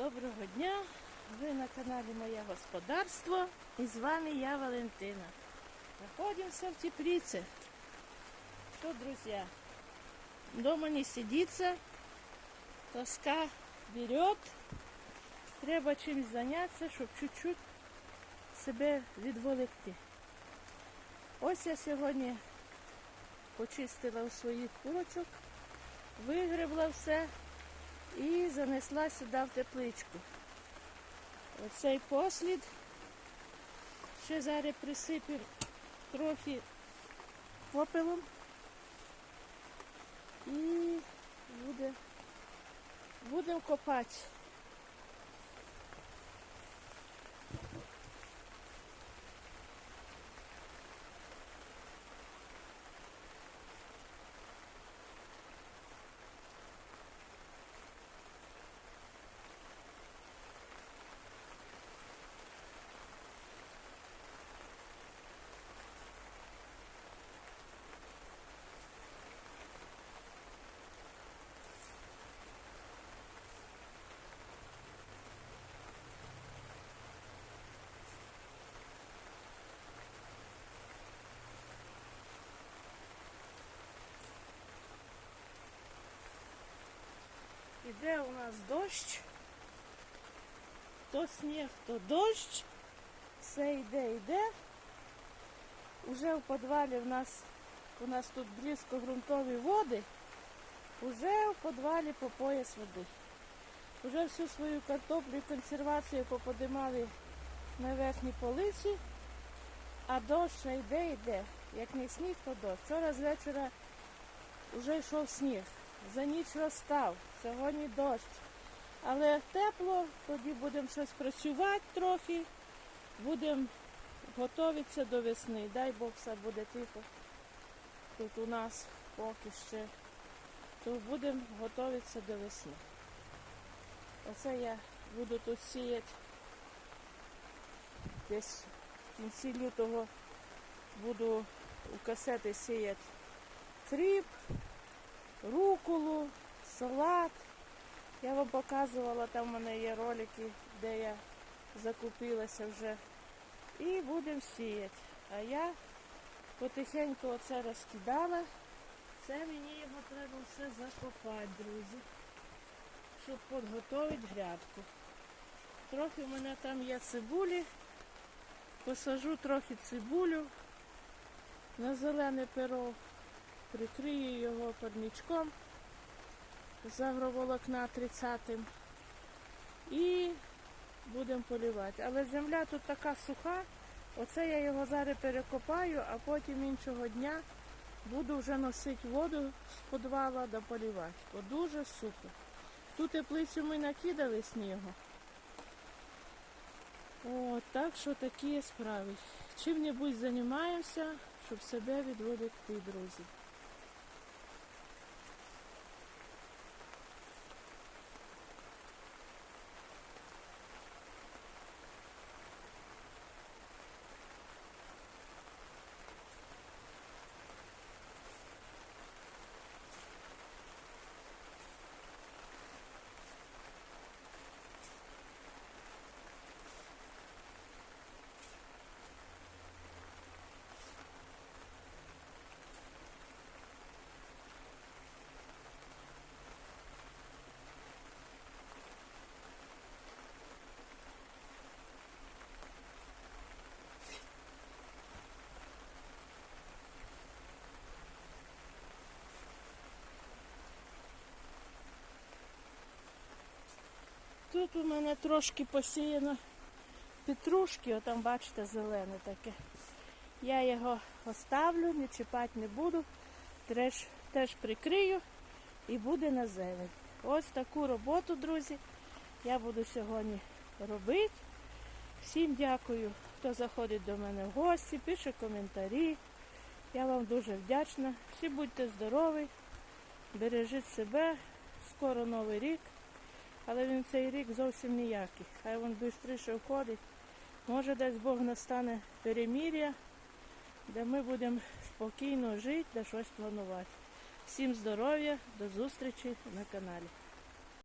Доброго дня! Ви на каналі Моє Господарство і з вами я Валентина. Находимся в теплице. Что, друзья, дома не сидится, тоска берет, треба чимось зайнятися, щоб чуть-чуть себе відволікти. Ось я сьогодні почистила у своїх курочок, вигребла все і занесла сюди в тепличку. Оцей послід ще зараз присиплю трохи попелом і буде, будемо копати. Іде у нас дощ, то сніг, то дощ, все йде, йде. Уже в підвалі в нас, у нас тут близько ґрунтові води, уже в підвалі по пояс води. Уже всю свою картоплю і консервацію поподимали на верхній полиці, а дощ ще йде, йде. Як не сніг, то дощ. Вчора з вечора вже йшов сніг. За ніч розстав, сьогодні дощ. Але тепло, тоді будемо щось працювати трохи, будемо готуватися до весни. Дай Бог все буде тихо. Тут у нас поки ще. То будемо готуватися до весни. Оце я буду тут сіяти десь в кінці лютого буду у касети сіяти кріп руколу, салат. Я вам показувала, там в мене є ролики, де я закупилася вже. І будемо сіяти. А я потихеньку оце розкидала. Це мені його треба все закопати, друзі, щоб підготувати грядку. Трохи в мене там є цибулі. Посажу трохи цибулю на зелене перо прикрию його парничком з агроволокна 30-м і будемо полівати. Але земля тут така суха, оце я його зараз перекопаю, а потім іншого дня буду вже носити воду з підвала до полівати. Бо дуже сухо. Ту теплицю ми накидали снігу. О, так що такі справи. Чим-небудь займаємося, щоб себе відволікти, друзі. Тут у мене трошки посіяно петрушки, отам бачите, зелене таке. Я його оставлю, не чіпати не буду, теж, теж прикрию і буде на зелень. Ось таку роботу, друзі, я буду сьогодні робити. Всім дякую, хто заходить до мене в гості, пише коментарі. Я вам дуже вдячна. Всі будьте здорові, бережіть себе, скоро новий рік. Але він цей рік зовсім ніякий. Хай він швидше входить. Може десь Бог настане перемір'я, де ми будемо спокійно жити, де щось планувати. Всім здоров'я, до зустрічі на каналі.